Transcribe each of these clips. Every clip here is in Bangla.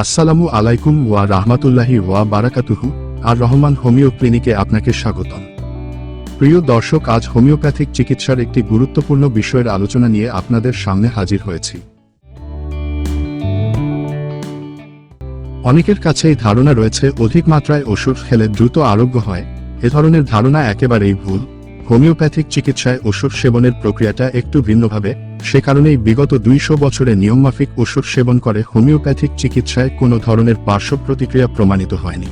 আসসালামু আলাইকুম ওয়া রাহমাতুল্লাহি ওয়া বারাকাতুহু। আর রহমান হোমিও ক্লিনিকে আপনাকে স্বাগতম। প্রিয় দর্শক, আজ হোমিওপ্যাথিক চিকিৎসার একটি গুরুত্বপূর্ণ বিষয়ের আলোচনা নিয়ে আপনাদের সামনে হাজির হয়েছি। অনেকের কাছেই ধারণা রয়েছে, অধিক মাত্রায় ওষুধ খেলে দ্রুত আরোগ্য হয়। এ ধরনের ধারণা একেবারেই ভুল। হোমিওপ্যাথিক চিকিৎসায় ওষুধ সেবনের প্রক্রিয়াটা একটু ভিন্নভাবে, সে কারণেই বিগত দুইশো বছরে নিয়মমাফিক ওষুধ সেবন করে হোমিওপ্যাথিক চিকিৎসায় কোনো ধরনের পার্শ্ব প্রতিক্রিয়া প্রমাণিত হয়নি।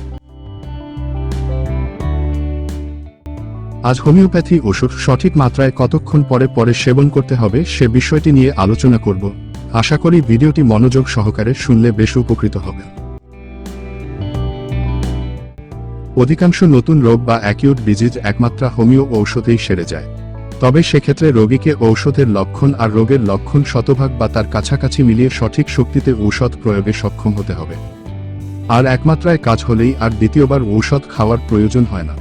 আজ হোমিওপ্যাথি ওষুধ সঠিক মাত্রায় কতক্ষণ পরে পরে সেবন করতে হবে সে বিষয়টি নিয়ে আলোচনা করব। আশা করি ভিডিওটি মনোযোগ সহকারে শুনলে বেশ উপকৃত হবেন অধিকাংশ নতুন রোগ বা অ্যাকিউট ডিজিজ একমাত্র হোমিও ঔষধেই সেরে যায়। তবে সেক্ষেত্রে রোগীকে ঔষধের লক্ষণ আর রোগের লক্ষণ শতভাগ বা তার কাছাকাছি মিলিয়ে সঠিক শক্তিতে ঔষধ প্রয়োগে সক্ষম হতে হবে। আর একমাত্রায় কাজ হলেই আর দ্বিতীয়বার ঔষধ খাওয়ার প্রয়োজন হয় না।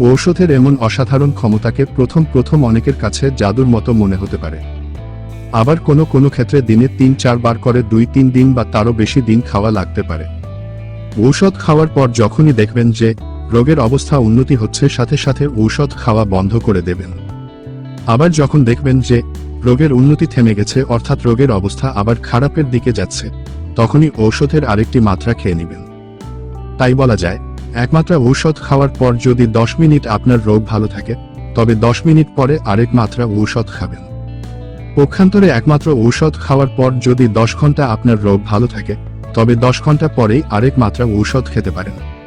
ঔষধের এমন অসাধারণ ক্ষমতাকে প্রথম প্রথম অনেকের কাছে জাদুর মতো মনে হতে পারে। আবার কোনো কোনো ক্ষেত্রে দিনে তিন, চারবার করে দুই, তিন দিন বা তারও বেশি দিন খাওয়া লাগতে পারে। ঔষধ খাওয়ার পর যখনই দেখবেন যে রোগের অবস্থা উন্নতি হচ্ছে, সাথে সাথে ঔষধ খাওয়া বন্ধ করে দেবেন। আবার যখন দেখবেন যে রোগের উন্নতি থেমে গেছে, অর্থাৎ রোগের অবস্থা আবার খারাপের দিকে যাচ্ছে, তখনই ঔষধের আরেকটি মাত্রা খেয়ে নেবেন। তাই বলা যায়, একমাত্রা ঔষধ খাওয়ার পর যদি দশ মিনিট আপনার রোগ ভালো থাকে, তবে দশ মিনিট পরে আরেক মাত্রা ঔষধ খাবেন। পক্ষান্তরে একমাত্র ঔষধ খাওয়ার পর যদি দশ ঘণ্টা আপনার রোগ ভালো থাকে, তবে দশ ঘণ্টা পরেই আরেক মাত্রা ঔষধ খেতে পারেন।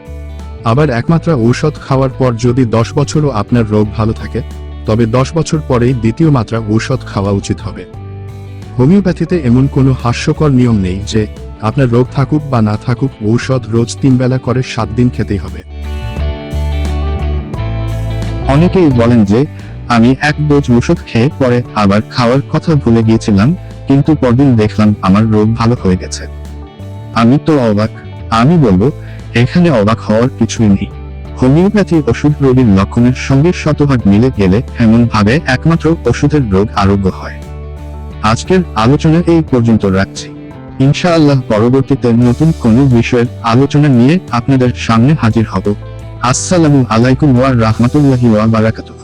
আবার একমাত্রা ঔষধ খাওয়ার পর যদি দশ বছরও আপনার রোগ ভালো থাকে, তবে দশ বছর পরেই দ্বিতীয় মাত্রা ঔষধ খাওয়া উচিত হবে। হোমিওপ্যাথিতে এমন কোনো হাস্যকর নিয়ম নেই যে, আপনার রোগ থাকুক বা না থাকুক ঔষধ রোজ তিন বেলা করে সাত দিন খেতেই হবে। অনেকেই বলেন যে, আমি এক ডোজ ওষুধ খেয়ে পরে আবার খাওয়ার কথা ভুলে গিয়েছিলাম, কিন্তু পরদিন দেখলাম আমার রোগ ভালো হয়ে গেছে। আমি তো অবাক। আমি বলব এখানে অবাক হওয়ার কিছুই নেই। হোমিওপ্যাথি ওষুধ রোগীর লক্ষণের সঙ্গে শতভাগ মিলে গেলে এমন ভাবে একমাত্র ওষুধের রোগ আরোগ্য হয়। আজকের আলোচনা এই পর্যন্ত রাখছি। ইনশাআল্লাহ পরবর্তীতে নতুন কোন বিষয়ের আলোচনা নিয়ে আপনাদের সামনে হাজির হব। আসসালামু আলাইকুম ওয়া রাহমাতুল্লাহি ওয়া বারাকাতুহু।